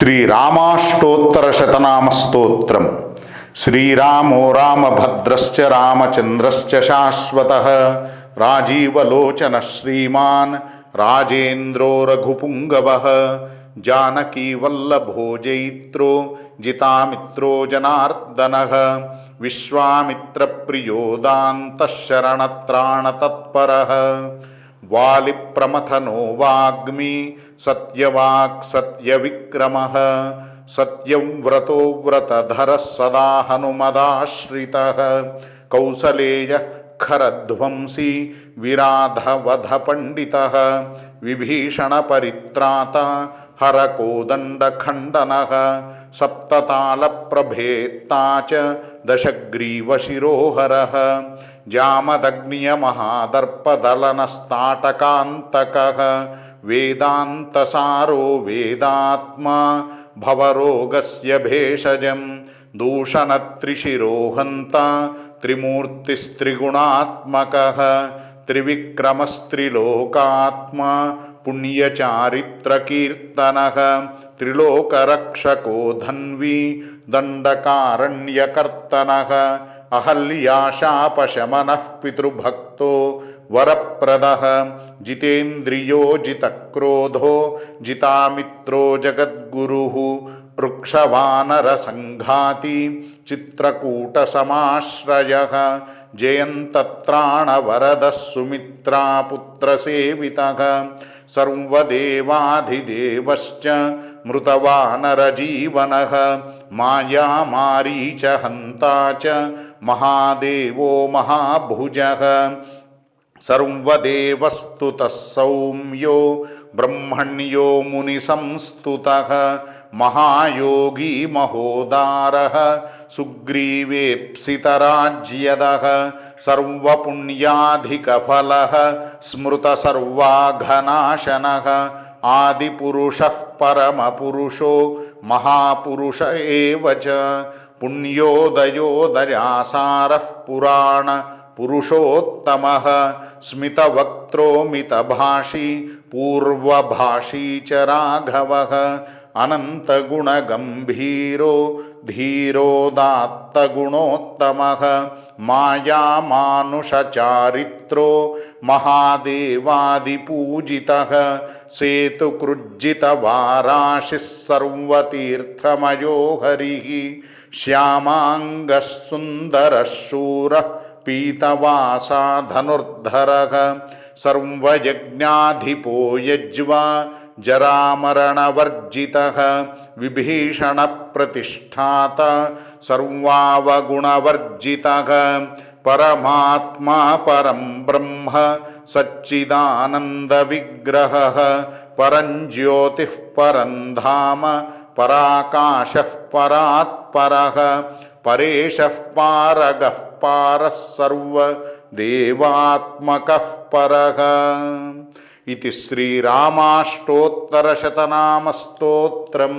శ్రీరామాష్టోత్తర శతనామ స్తోత్రం శ్రీరామో రామభద్రశ్చ రామచంద్రశ్చ శాశ్వత రాజీవలోచన శ్రీమాన్ రాజేంద్రో రఘుపుంగవ జానకీవల్లభో జైత్రో జితామిత్రో జనార్దన విశ్వామిత్రప్రియోదాంతఃశరణత్రాణతత్పర वालिप्रमथनो वाग्मी सत्यवाक् सत्यविक्रमः सत्यव्रतो व्रतधरः सदा हनुमदाश्रितः। कौसलेयः खरध्वंसी विराधवधपण्डितः, विभीषणपरित्राता हरकोदण्डखण्डनः, सप्ततालप्रभेत्ता च दशग्रीवशिरोहरः। जामदग्न्यमहादर्पदलनस्ताटकान्तकः वेदान्तसारो वेदात्मा भवरोगस्य भेषजम् दूषणत्रिशिरोहन्ता त्रिमूर्तिस्त्रिगुणात्मकः त्रिविक्रमस्त्रिलोकात्मा पुण्यचारित्रकीर्तनः त्रिलोकरक्षको धन्वी दण्डकारण्यकर्तनः अहल्याशापशमनः पितृभक्त वरप्रद। जितेन्द्रियो जितक्रोधो, जितामित्रो जगद्गुरुः। वृक्षवानरसङ्घाती चित्रकूटसमाश्रयः। जयन्तत्राणवरदः सुमित्रापुत्रसेवितः सर्वदेवाधिदेवश्च मृतवानर जीवन च हन्ता च महादेवो महाभुज। सर्वदेवस्तुतः सौम्यो, ब्रह्मण्यो मुनिसंस्तुतः। महायोगी महोदारः, सुग्रीवेप्सितराज्यदः। सर्वपुण्याधिकफलः, स्मृतसर्वाघनाशनः। आदिपुरुषः परमपुरुषो, महापुरुष एव च। पुण्योदयोदरासारुराण पुषोत्तम स्मितवक्त्रो मितभाषी पूर्वभाषी च राघव अनंतगुण गंभीरो धीरोदात्तगुणोत्तमः। मायामानुषचारित्रो महादेवादिपूजितः। सेतुकृज्जितवाराशिः सर्वतीर्थमयो हरिः श्यामाङ्गः सुन्दरः शूर पीतवासा धनुर्धरः सर्वयज्ञाधिपो यज्वा जरामरणवर्जितः। विभीषणप्रतिष्ठात। सर्वावगुणवर्जितः। परमात्मा परं ब्रह्म। सच्चिदानन्दविग्रहः। परञ्ज्योतिः परं धाम। पराकाशः परात्परः। परेशः पारगः पारः सर्वदेवात्मकः ఇది శ్రీరామాష్టోత్తరశతనామస్తోత్రం